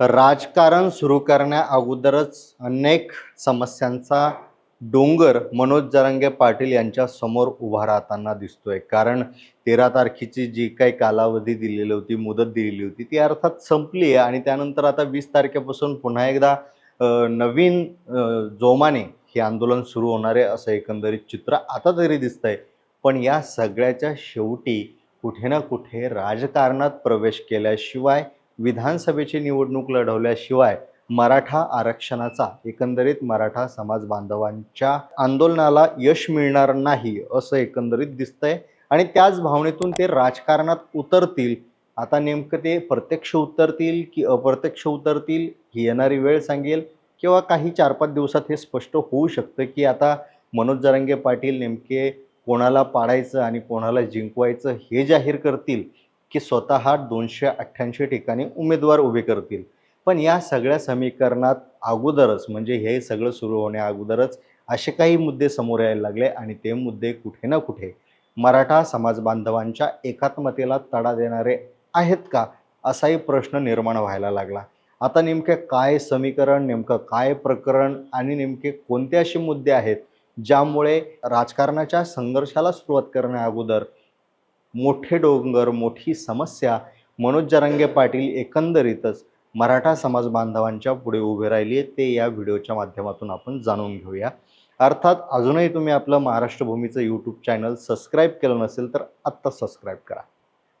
राजकारण सुरू करण्या अगोदरच अनेक समस्यांचा डोंगर मनोज जरांगे पाटील यांच्या समोर उभा राहताना दिसतोय. कारण तेरा तारखेची जी काही कालावधी दिलेली होती मुदत दिलेली होती ती अर्थात संपली आहे. आणि त्यानंतर आता वीस तारखेपासून पुन्हा एकदा नवीन जोमाने हे आंदोलन सुरू होणार आहे असं एकंदरीत चित्र आता तरी दिसतंय. पण या सगळ्याच्या शेवटी कुठे ना कुठे राजकारणात प्रवेश केल्याशिवाय विधानसभेची निवडणूक लढवल्याशिवाय मराठा आरक्षणाचा एकंदरीत मराठा समाज बांधवांच्या आंदोलनाला यश मिळणार नाही असं एकंदरीत दिसतंय. आणि त्याच भावनेतून ते राजकारणात उतरतील. आता नेमकं ते प्रत्यक्ष उतरतील की अप्रत्यक्ष उतरतील ही येणारी वेळ सांगेल. किंवा काही चार पाच दिवसात हे स्पष्ट होऊ शकतं की आता मनोज जरांगे पाटील नेमके कोणाला पाडायचं आणि कोणाला जिंकवायचं हे जाहीर करतील. की स्वतः दोनशे अठ्ठ्याऐंशी ठिकाणी उमेदवार उभे करतील. पण या सगळ्या समीकरणात अगोदरच म्हणजे हे सगळं सुरू होण्या अगोदरच असे काही मुद्दे समोर यायला लागले आणि ते मुद्दे कुठे ना कुठे मराठा समाज बांधवांच्या एकात्मतेला तडा देणारे आहेत का असाही प्रश्न निर्माण व्हायला लागला. आता नेमके काय समीकरण नेमकं काय प्रकरण आणि नेमके कोणते असे मुद्दे आहेत ज्यामुळे राजकारणाच्या संघर्षाला सुरुवात करण्या अगोदर मोठे डोंगर मोठी समस्या. मनोज जरांगे पाटील एकंदरीतच मराठा समाज बांधवांच्या पुढे उभे राहिली. आहे ते या व्हिडिओच्या माध्यमातून आपण जाणून घेऊया. अर्थात अजूनही तुम्ही आपलं महाराष्ट्र भूमीचं यूट्यूब चॅनल सबस्क्राईब केलं नसेल तर आत्ता सबस्क्राईब करा.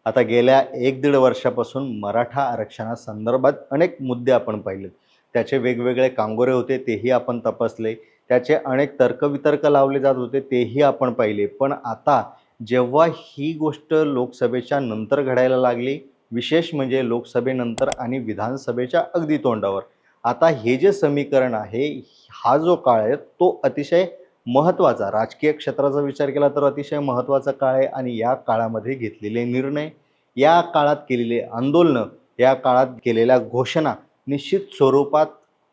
आता गेल्या एक दीड वर्षापासून मराठा आरक्षणासंदर्भात अनेक मुद्दे आपण पाहिलेत. त्याचे वेगवेगळे कांगोरे होते तेही आपण तपासले. त्याचे अनेक तर्कवितर्क लावले जात होते तेही आपण पाहिले. पण आता जेव्हा ही गोष्ट लोकसभेच्या नंतर घडायला लागली विशेष म्हणजे लोकसभेनंतर आणि विधानसभेच्या अगदी तोंडावर. आता हे जे समीकरण आहे हा जो काळ आहे तो अतिशय महत्त्वाचा राजकीय क्षेत्राचा विचार केला तर अतिशय महत्त्वाचा काळ आहे आणि या काळामध्ये घेतलेले निर्णय या काळात केलेले आंदोलनं या काळात केलेल्या घोषणा निश्चित स्वरूपात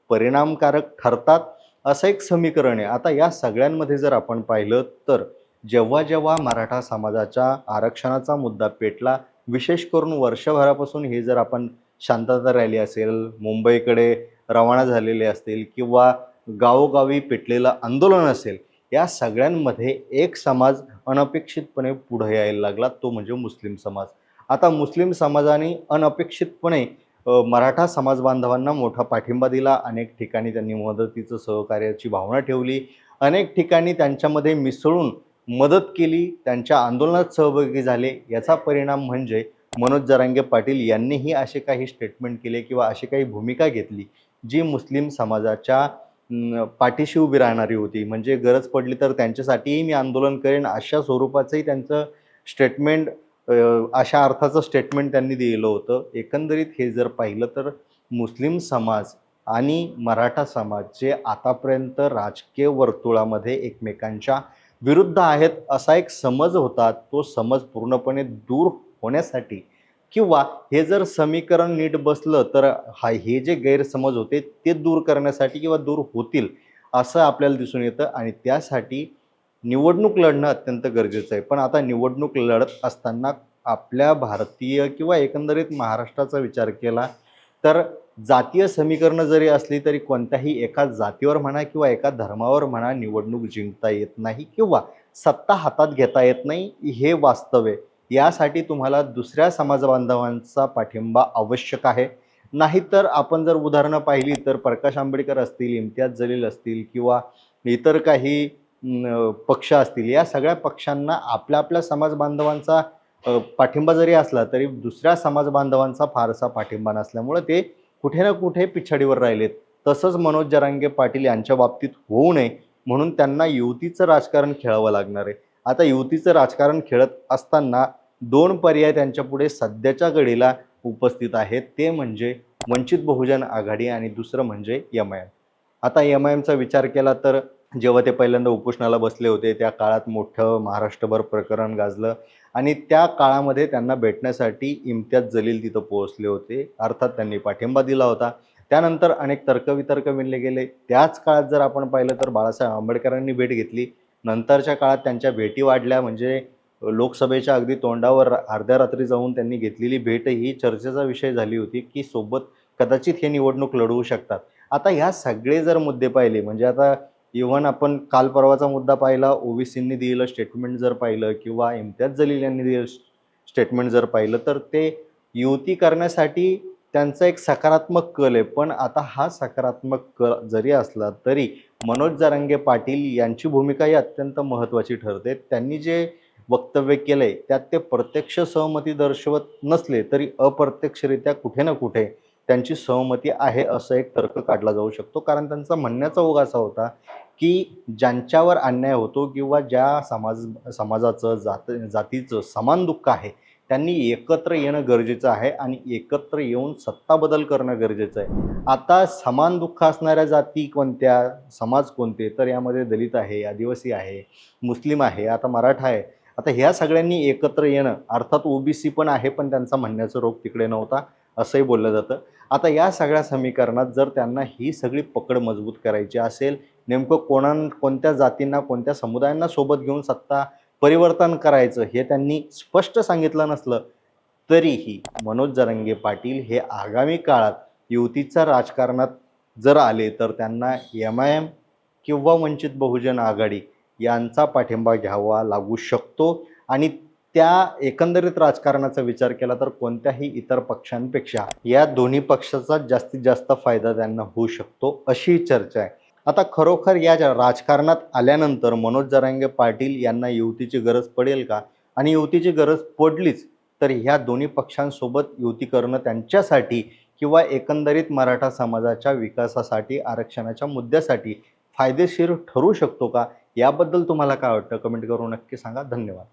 परिणामकारक ठरतात असं एक समीकरण आहे. आता या सगळ्यांमध्ये जर आपण पाहिलं तर जेव्हा जेव्हा मराठा समाजाच्या आरक्षणाचा मुद्दा पेटला विशेष करून वर्षभरापासून हे जर आपण शांतता रॅली असेल मुंबईकडे रवाना झालेले असतील किंवा गावोगावी पेटलेलं आंदोलन असेल या सगळ्यांमध्ये एक समाज अनपेक्षितपणे पुढे यायला लागला तो म्हणजे मुस्लिम समाज. आता मुस्लिम समाजाने अनपेक्षितपणे मराठा समाज बांधवांना मोठा पाठिंबा दिला अनेक ठिकाणी त्यांनी मदतीचं सहकार्याची भावना ठेवली अनेक ठिकाणी त्यांच्यामध्ये मिसळून मदत केली त्यांच्या आंदोलनात सहभागी झाले याचा परिणाम म्हणजे मनोज जरांगे पाटील यांनीही असे काही स्टेटमेंट केले किंवा अशी काही भूमिका घेतली जी मुस्लिम समाजाच्या पाठीशी उभी राहणारी होती. म्हणजे गरज पडली तर त्यांच्यासाठीही मी आंदोलन करेन अशा स्वरूपाचंही त्यांचं स्टेटमेंट अशा अर्थाचं स्टेटमेंट त्यांनी दिलेलं होतं. एकंदरीत हे जर पाहिलं तर मुस्लिम समाज आणि मराठा समाज जे आतापर्यंत राजकीय वर्तुळामध्ये एकमेकांच्या विरुद्ध आहेत असा एक समज होता तो समज पूर्णपणे दूर होण्यासाठी. किंवा हे जर समीकरण नीट बसलं तर हा हे जे गैरसमज होते ते दूर करण्यासाठी किंवा दूर होतील असं आपल्याला दिसून येतं. आणि त्यासाठी निवडणूक लढणं अत्यंत गरजेचं आहे. पण आता निवडणूक लढत असताना आपल्या भारतीय किंवा एकंदरीत महाराष्ट्राचा विचार केला तर जातीय समीकरणं जरी असली तरी कोणत्याही एका जातीवर म्हणा किंवा एका धर्मावर म्हणा निवडणूक जिंकता येत नाही किंवा सत्ता हातात घेता येत नाही हे वास्तव आहे. यासाठी तुम्हाला दुसऱ्या समाजबांधवांचा पाठिंबा आवश्यक आहे. नाहीतर आपण जर उदाहरणं पाहिली तर प्रकाश आंबेडकर असतील इम्तियाज जलील असतील किंवा इतर काही पक्ष असतील या सगळ्या पक्षांना आपल्या आपल्या समाजबांधवांचा पाठिंबा जरी असला तरी दुसऱ्या समाजबांधवांचा फारसा पाठिंबा नसल्यामुळे ते कुठे ना कुठे पिछाडीवर राहिलेत. तसंच मनोज जरांगे पाटील यांच्या बाबतीत होऊ नये म्हणून त्यांना युतीचं राजकारण खेळावं लागणार आहे. आता युतीचं राजकारण खेळत असताना दोन पर्याय त्यांच्यापुढे सध्याच्या घडीला उपस्थित आहेत. ते म्हणजे वंचित बहुजन आघाडी आणि दुसरं म्हणजे एम आय एम आता एम आय एमचा विचार केला तर जेव्हा ते पहिल्यांदा उपोषणाला बसले होते त्या काळात मोठं महाराष्ट्रभर प्रकरण गाजलं आणि त्या काळामध्ये त्यांना भेटण्यासाठी इम्तियाज जलील तिथं पोहोचले होते अर्थात त्यांनी पाठिंबा दिला होता. त्यानंतर अनेक तर्कवितर्क विणले गेले. त्याच काळात जर आपण पाहिलं तर बाळासाहेब आंबेडकरांनी भेट घेतली. नंतरच्या काळात त्यांच्या भेटी वाढल्या म्हणजे लोकसभेच्या अगदी तोंडावर अर्ध्या रात्री जाऊन त्यांनी घेतलेली भेट ही चर्चेचा विषय झाली होती की सोबत कदाचित हे निवडणूक लढवू शकतात. आता ह्या सगळे जर मुद्दे पाहिले म्हणजे आता इव्हन आपण काल परवाचा मुद्दा पाहिला ओबीसींनी दिलेलं स्टेटमेंट जर पाहिलं किंवा इम्तियाज जलील यांनी दिलेलं स्टेटमेंट जर पाहिलं तर ते युती करण्यासाठी त्यांचा एक सकारात्मक कल आहे. पण आता हा सकारात्मक कल जरी असला तरी मनोज जारंगे पाटील यांची भूमिकाही अत्यंत महत्त्वाची ठरते. त्यांनी जे वक्तव्य केलं आहे त्यात ते प्रत्यक्ष सहमती दर्शवत नसले तरी अप्रत्यक्षरित्या कुठे ना कुठे त्यांची सहमती आहे असं एक तर्क काढला जाऊ शकतो. कारण त्यांचा म्हणण्याचा ओघ असा होता की ज्यांच्यावर अन्याय होतो किंवा ज्या समाज समाजाचं जात जातीचं समान दुःख आहे त्यांनी एकत्र येणं गरजेचं आहे आणि एकत्र येऊन सत्ता बदल करणं गरजेचं आहे. आता समान दुःख असणाऱ्या जाती कोणत्या समाज कोणते? तर यामध्ये दलित आहे आदिवासी आहे मुस्लिम आहे आता मराठा आहे. आता ह्या सगळ्यांनी एकत्र येणं अर्थात ओबीसी पण आहे पण त्यांचा म्हणण्याचा रोग तिकडे नव्हता. असंही बोललं जातं. आता या सगळ्या समीकरणात जर त्यांना ही सगळी पकड मजबूत करायची असेल नेमकं कोणा कोणत्या जातींना कोणत्या समुदायांना सोबत घेऊन सत्ता परिवर्तन करायचं हे त्यांनी स्पष्ट सांगितलं नसलं तरीही मनोज जरंगे पाटील हे आगामी काळात युतीच्या राजकारणात जर आले तर त्यांना एम आय एम किंवा वंचित बहुजन आघाडी यांचा पाठिंबा घ्यावा लागू शकतो आणि त्या एकंदरीत राजकारणाचा विचार केला तर कोणत्याही इतर पक्षांपेक्षा या दोन्ही पक्षाचा जास्तीत जास्त फायदा त्यांना होऊ शकतो अशी चर्चा आहे. आता खरोखर या ज्या राजकारणात आल्यानंतर मनोज जरांगे पाटील यांना युतीची गरज पडेल का? आणि युतीची गरज पडलीच तर ह्या दोन्ही पक्षांसोबत युती करणं त्यांच्यासाठी किंवा एकंदरीत मराठा समाजाच्या विकासासाठी आरक्षणाच्या मुद्द्यासाठी फायदेशीर ठरू शकतो का? याबद्दल तुम्हाला काय वाटतं? कमेंट करून नक्की सांगा. धन्यवाद.